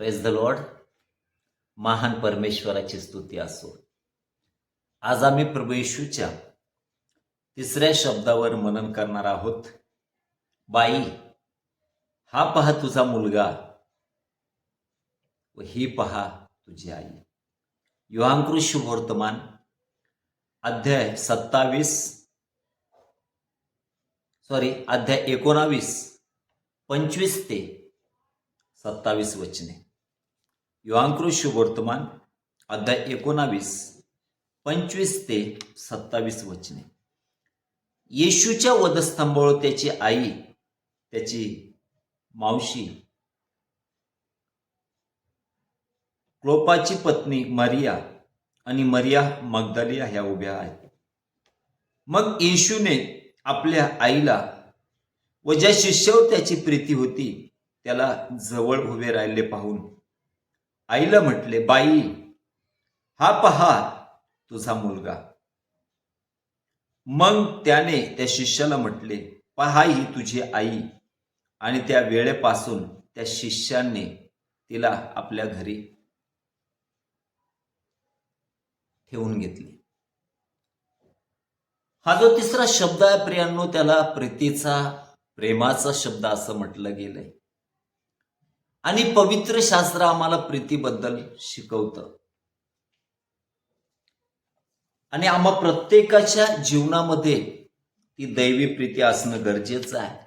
Press the Lord महान परमेश्वराची स्तुती असो. आज आम्ही प्रभू येशूच्या तिसऱ्या शब्दावर मनन करणार आहोत. बाई हा पहा तुझा मुलगा. व ही पहा तुझी आई. युहांकृष वर्तमान अध्याय सत्तावीस सॉरी अध्याय एकोणावीस पंचवीस ते सत्तावीस वचने. युवांकृष वर्तमान अध्याय एकोणावीस पंचवीस ते सत्तावीस वचने. येशूच्या वधस्तंभावर त्याची आई त्याची मावशी क्लोपाची पत्नी मरिया आणि मरिया मगदलिया ह्या उभ्या आहेत. मग येशूने आपल्या आईला व ज्या शिष्यावर त्याची प्रीती होती त्याला जवळ उभे राहिले पाहून आईला म्हटले बाई हा पहा तुझा मुलगा. मग त्याने त्या शिष्याला म्हटले पहा ही तुझी आई. आणि त्या वेळेपासून त्या शिष्याने तिला आपल्या घरी ठेवून घेतली. हा जो तिसरा शब्द आहे प्रियांनो त्याला प्रीतीचा प्रेमाचा शब्द असं म्हटलं गेलंय. आणि पवित्र शास्त्र आम्हाला प्रीतीबद्दल शिकवतं. आणि आम्हा प्रत्येकाच्या जीवनामध्ये ती दैवी प्रीती असणं गरजेचं आहे.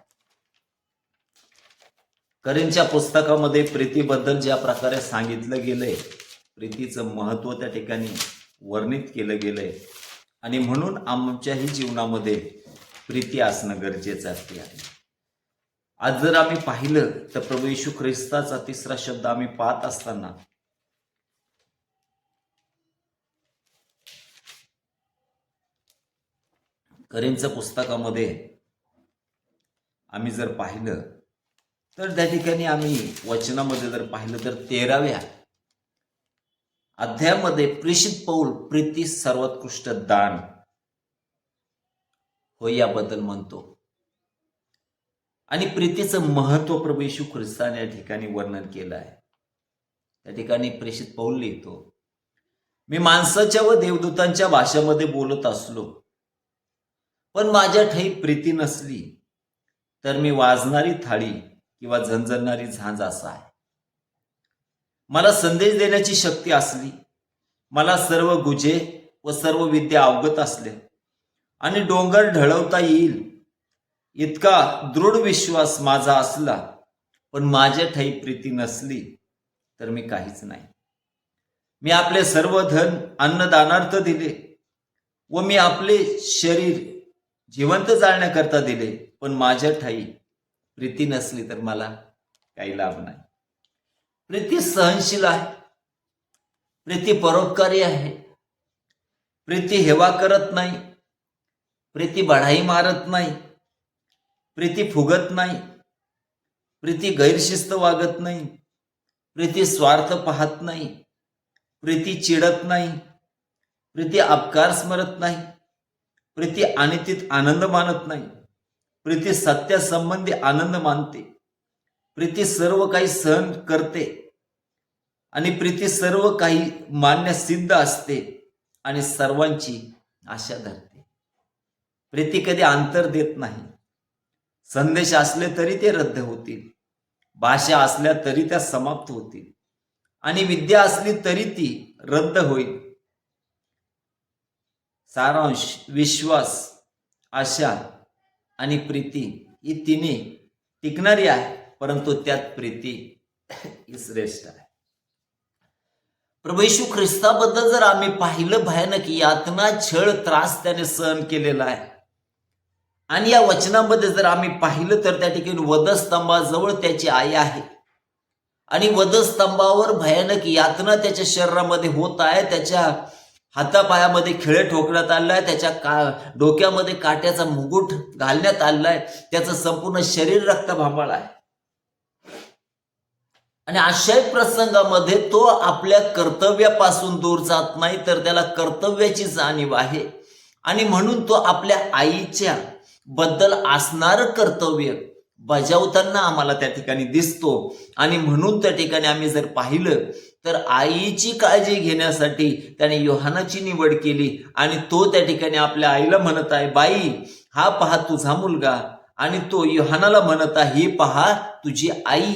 करेंच्या पुस्तकामध्ये प्रीतीबद्दल ज्या प्रकारे सांगितलं गेलंय प्रीतीचं महत्त्व त्या ठिकाणी वर्णित केलं गेलंय. आणि म्हणून आमच्याही जीवनामध्ये प्रीती असणं गरजेचं असते. आहे आज जर आम्ही पाहिलं तर प्रभू येशू ख्रिस्ताचा तिसरा शब्द आम्ही पाहत असताना करींच्या पुस्तकामध्ये आम्ही जर पाहिलं तर त्या ठिकाणी आम्ही वचनामध्ये जर पाहिलं तर तेराव्या अध्यायामध्ये प्रेषित पौल प्रीती सर्वोत्कृष्ट दान हो याबद्दल म्हणतो. आणि प्रीतीचं महत्त्व प्रभू येशू ख्रिस्ताने या ठिकाणी वर्णन केलं आहे. त्या ठिकाणी प्रेषित पौल लिहितो मी माणसाच्या व देवदूतांच्या भाषेमध्ये बोलत असलो पण माझ्या ठाई प्रीती नसली तर मी वाजणारी थाळी किंवा झणझणणारी झांज असा आहे. मला संदेश देण्याची शक्ती असली मला सर्व गुजे व सर्व विद्या अवगत असल्या आणि डोंगर ढळवता येईल इतका दृढ विश्वास माझा असला पण माझ्या ठाई प्रीती नसली तर मी काहीच नाही. मी आपले सर्व धन अन्नदानार्थ दिले व मी आपले शरीर जिवंत जाळण्याकरता दिले पण माझ्या ठाई प्रीती नसली तर मला काही लाभ नाही. प्रीती सहनशील आहे. प्रीती परोपकारी आहे. प्रीती हेवा करत नाही. प्रीती बढाई मारत नाही. प्रीती फुगत नाही. प्रीती गैरशिस्त वागत नाही. प्रीती स्वार्थ पाहत नाही. प्रीती चिडत नाही. प्रीती अपकार स्मरत नाही. प्रीती अनितीत आनंद मानत नाही. प्रीती सत्यासंबंधी आनंद मानते. प्रीती सर्व काही सहन करते. आणि प्रीती सर्व काही मान्य सिद्ध असते आणि सर्वांची आशा धरते. प्रीती कधी अंतर देत नाही. संदेश असले तरी ते रद्द होतील. भाषा असल्या तरी त्या समाप्त होतील. आणि विद्या असली तरी ती रद्द होईल. सारांश विश्वास आशा आणि प्रीती ही तिन्ही टिकणारी आहे परंतु त्यात प्रीती ही श्रेष्ठ आहे. प्रभू येशू ख्रिस्ताबद्दल जर आम्ही पाहिलं भयानक यातना छळ त्रास त्याने सहन केलेला आहे. आणि या वचनामध्ये जर आम्ही पाहिलं तर त्या ठिकाणी वधस्तंभाजवळ त्याची आई आहे. आणि वधस्तंभावर भयानक यातना त्याच्या शरीरामध्ये होत आहे. त्याच्या हातापायामध्ये खिळे ठोकण्यात आलाय त्याच्या का डोक्यामध्ये काट्याचा मुकुट घालण्यात आलाय त्याचं संपूर्ण शरीर रक्तभांबाळ आहे. आणि अशा प्रसंगामध्ये तो आपल्या कर्तव्यापासून दूर जात नाही तर त्याला कर्तव्याची जाणीव आहे. आणि म्हणून तो आपल्या आईच्या बद्दल असणारं कर्तव्य बजावताना आम्हाला त्या ठिकाणी दिसतो. आणि म्हणून त्या ठिकाणी आम्ही जर पाहिलं तर आईची काळजी घेण्यासाठी त्याने योहानाची निवड केली. आणि तो त्या ठिकाणी आपल्या आईला म्हणत आहे बाई हा पहा तुझा मुलगा. आणि तो योहानाला म्हणत आहे ही पहा तुझी आई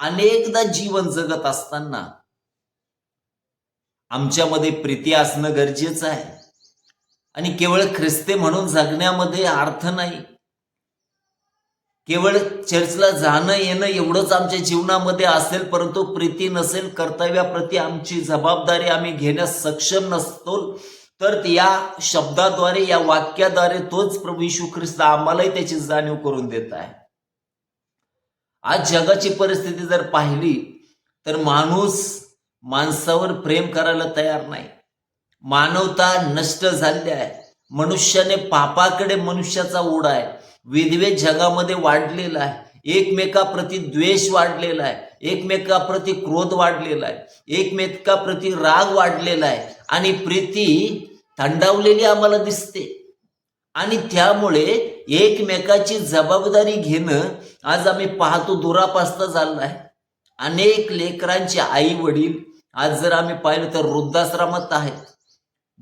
अनेकदा जीवन जगत असताना आमच्यामध्ये प्रीती असणं गरजेचं आहे. आणि केवळ ख्रिस्ते म्हणून जगण्यामध्ये अर्थ नाही. केवळ चर्चला जाणं येणं एवढंच आमच्या जीवनामध्ये असेल परंतु प्रीती नसेल कर्तव्याप्रती आमची जबाबदारी आम्ही घेण्यास सक्षम नसतो. तर या शब्दाद्वारे या वाक्याद्वारे तोच प्रभू यशू ख्रिस्त आम्हालाही त्याची जाणीव करून देत आहे. आज जगाची परिस्थिती जर पाहिली तर माणूस माणसावर प्रेम करायला तयार नाही. मानवता नष्ट झाली आहे. मनुष्याने पापाकडे मनुष्याचा ओढ आहे. विधवे जगामध्ये वाढलेला आहे. एकमेकाप्रती द्वेष वाढलेला आहे. एकमेकाप्रती क्रोध वाढलेला आहे. एकमेकाप्रती राग वाढलेला आहे. आणि प्रीती थंडावलेली आम्हाला दिसते. आणि त्यामुळे एकमेकाची जबाबदारी घेणं आज आम्ही पाहतो दुरापास्त झालं आहे. अनेक लेकरांचे आई वडील आज जर आम्ही पाहिलं तर वृद्धाश्रमात आहेत.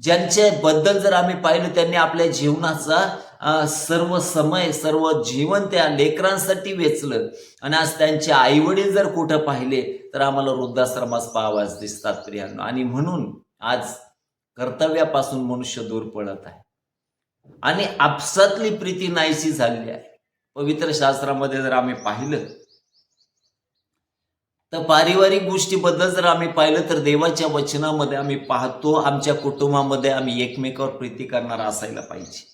ज्यांच्या बद्दल जर आम्ही पाहिलं त्यांनी आपल्या जीवनाचा सर्व समय सर्व जीवन त्या लेकरांसाठी वेचलं. आणि आज त्यांचे आई वडील जर कुठं पाहिले तर आम्हाला वृद्धाश्रमास पाहावाच दिसतात प्रियांना. आणि म्हणून आज कर्तव्यापासून मनुष्य दूर पडत आहे. आणि आपसातली प्रीती नाहीशी झालेली आहे. पवित्र शास्त्रामध्ये जर आम्ही पाहिलं तर पारिवारिक गोष्टीबद्दल जर आम्ही पाहिलं तर देवाच्या वचनामध्ये आम्ही पाहतो आमच्या कुटुंबामध्ये आम्ही एकमेकावर प्रीती करणारा असायला पाहिजे.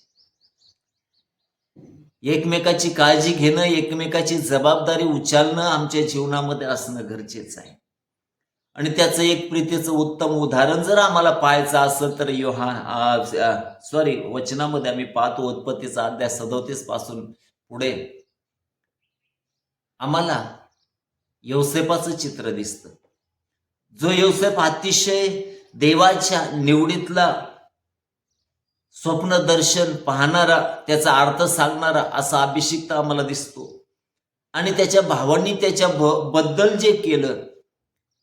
एकमेकाची काळजी घेणं एकमेकाची जबाबदारी उचलणं आमच्या जीवनामध्ये असणं गरजेचं आहे. आणि त्याचं एक प्रीतीचं उत्तम उदाहरण जर आम्हाला पाहायचं असेल तर योहा सॉरी वचनामध्ये आम्ही पाहतो उत्पत्तीचा अध्याय सदोतीसपासून पुढे. आम्हाला योसेफाचं चित्र दिसतं. जो योसेफ अतिशय देवाच्या निवडीतला स्वप्न दर्शन पाहणारा त्याचा अर्थ सांगणारा असा अभिषिक्त आम्हाला दिसतो. आणि त्याच्या भावांनी त्याच्या ब- बद्दल जे केलं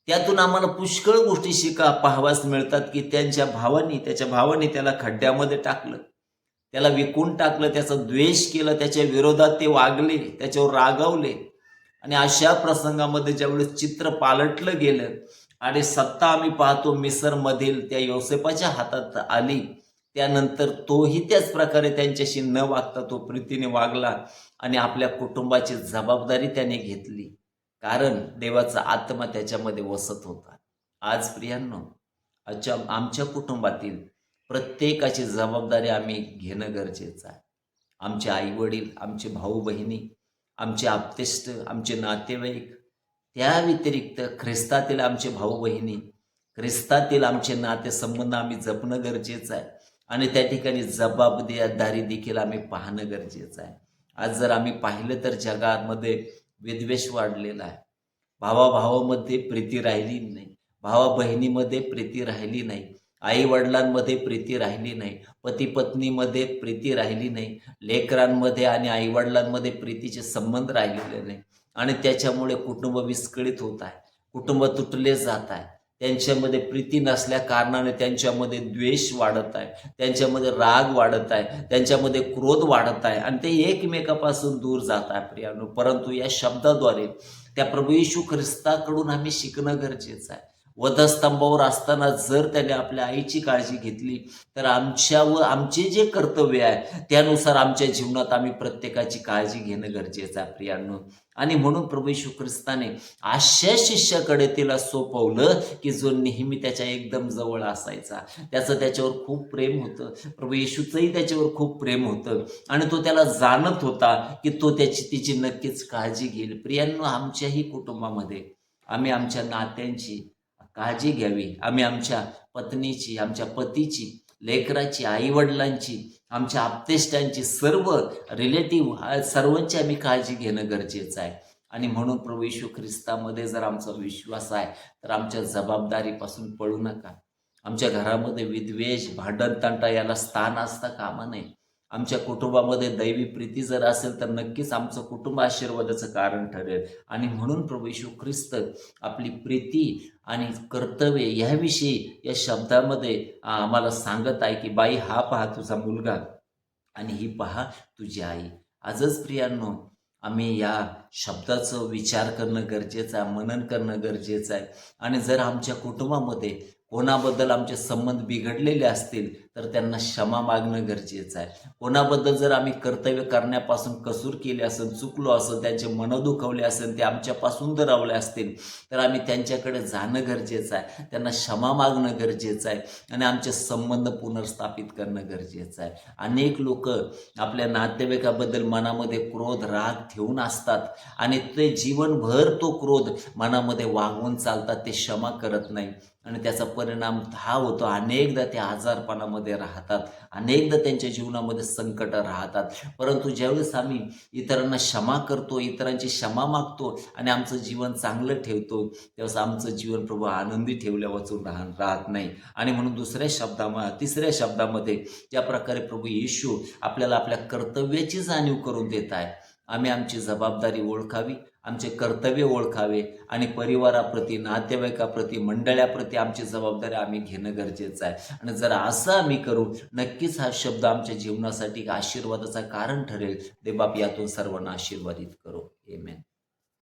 त्यातून आम्हाला पुष्कळ गोष्टी शिका पाहावास मिळतात की त्यांच्या भावांनी त्याच्या भावांनी त्याला खड्ड्यामध्ये टाकलं. त्याला विकून टाकलं त्याचा द्वेष केला त्याच्या विरोधात ते वागले त्याच्यावर रागावले. आणि अशा प्रसंगामध्ये ज्यावेळेस चित्र पालटलं गेलं आणि सत्ता आम्ही पाहतो मिसरमधील त्या योसेपाच्या हातात आली त्यानंतर तोही त्याच प्रकारे त्यांच्याशी न वागता तो प्रीतीने वागला आणि आपल्या कुटुंबाची जबाबदारी त्याने घेतली. कारण देवाचा आत्मा त्याच्यामध्ये वसत होता. आज प्रियांनो आजच्या आमच्या कुटुंबातील प्रत्येकाची जबाबदारी आम्ही घेणं गरजेचं आहे. आमचे आई वडील आमचे भाऊ बहिणी आमचे आप्तेष्ट आमचे नातेवाईक त्या व्यतिरिक्त ख्रिस्तातील आमचे भाऊ बहिणी ख्रिस्तातील आमचे नातेसंबंध आम्ही जपणं गरजेचं आहे. आणि त्या ठिकाणी जबाबदारी देखील आम्ही पाहणं गरजेचं आहे. आज जर आम्ही पाहिलं तर जगामध्ये विद्वेष वाढलेला आहे. भावाभावामध्ये प्रीती राहिली नाही. भावा बहिणीमध्ये प्रीती राहिली नाही. आई वडिलांमध्ये प्रीती राहिली नाही पती पत्नीमध्ये प्रीती राहिली नाही लेकरांमध्ये आणि आई वडिलांमध्ये प्रीतीचे संबंध राहिलेले नाही. आणि त्याच्यामुळे कुटुंब विस्कळीत होत आहे कुटुंब तुटले जात आहे. त्यांच्यामध्ये प्रीती नसल्या कारणाने त्यांच्यामध्ये द्वेष वाढत आहे त्यांच्यामध्ये राग वाढत आहे त्यांच्यामध्ये क्रोध वाढत आहे आणि ते एकमेकापासून दूर जात आहे प्रियानो. परंतु या शब्दाद्वारे त्या प्रभू येशू ख्रिस्ताकडून आम्ही शिकणं गरजेचं आहे. वधस्तंभावर असताना जर त्याने आपल्या आईची काळजी घेतली तर आमच्या व आमचे जे कर्तव्य आहे त्यानुसार आमच्या जीवनात आम्ही प्रत्येकाची काळजी घेणं गरजेचं आहे प्रियांनो. आणि म्हणून प्रभू येशू ख्रिस्ताने अशा शिष्याकडे तिला सोपवलं की जो नेहमी त्याच्या एकदम जवळ असायचा. त्याचं त्याच्यावर खूप प्रेम होतं. प्रभू येशूचंही त्याच्यावर खूप प्रेम होतं. आणि तो त्याला जाणत होता की तो त्याची तिची नक्कीच काळजी घेईल. प्रियांनो आमच्याही कुटुंबामध्ये आम्ही आमच्या नात्यांची काळजी घ्यावी. आम्ही आमच्या पत्नीची आमच्या पतीची लेकराची आईवडिलांची आमच्या आप्तेष्टांची सर्व रिलेटिव्ह सर्वांची आम्ही काळजी घेणं गरजेचं आहे. आणि म्हणून प्रभू येशू ख्रिस्तामध्ये जर आमचा विश्वास आहे तर आमच्या जबाबदारीपासून पळू नका. आमच्या घरामध्ये विद्वेष भांडण तंटा याला स्थान असता कामा नये आमच्या कुटुंबामध्ये दैवी प्रीती जर असेल तर नक्कीच आमचं कुटुंब आशीर्वादाचं कारण ठरेल. आणि म्हणून प्रभू येशू ख्रिस्त आपली प्रीती आणि कर्तव्य ह्याविषयी या शब्दामध्ये आम्हाला सांगत आहे की बाई हा पहा तुझा मुलगा आणि ही पहा तुझी आई. आजच प्रियांनो आम्ही या शब्दाचं विचार करणं गरजेचं आहे मनन करणं गरजेचं आहे. आणि जर आमच्या कुटुंबामध्ये कोणाबद्दल आमचे संबंध बिघडलेले असतील तर त्यांना क्षमा मागणं गरजेचं आहे. कोणाबद्दल जर आम्ही कर्तव्य करण्यापासून कसूर केले असेल चुकलो असेल त्यांचे मन दुखवले असेल ते आमच्यापासून दुरावले असतील तर आम्ही त्यांच्याकडे जाणं गरजेचं आहे. त्यांना क्षमा मागणं गरजेचं आहे. आणि आमचे संबंध पुनर्स्थापित करणं गरजेचं आहे. अनेक लोक आपल्या नातेवाईकाबद्दल मनामध्ये क्रोध राग ठेवून असतात. आणि ते जीवनभर तो क्रोध मनामध्ये वागवून चालतात ते क्षमा करत नाही. आणि त्याचा परिणाम हा होतो. अनेकदा ते आजारपणामध्ये राहतात. अनेकदा त्यांच्या जीवनामध्ये संकट राहतात. परंतु ज्यावेळेस आम्ही इतरांना क्षमा करतो इतरांची क्षमा मागतो आणि आमचं जीवन चांगलं ठेवतो त्यावेळेस आमचं जीवन प्रभू आनंदी ठेवल्या वाचून राह राहत नाही. आणि म्हणून दुसऱ्या शब्दामध्ये तिसऱ्या शब्दामध्ये ज्या प्रकारे प्रभू येशू आपल्याला आपल्या कर्तव्याची जाणीव करून देत आहे आम्ही आमची जबाबदारी ओळखावी आमचे कर्तव्य ओळखावे आणि परिवाराप्रती नातेवाईकाप्रती मंडळाप्रती आमची जबाबदारी आम्ही घेणं गरजेचं आहे. आणि जर असं आम्ही करू नक्कीच हा शब्द आमच्या जीवनासाठी आशीर्वादाचा कारण ठरेल. देबाप यातून सर्वांना आशीर्वादित करू. एमेन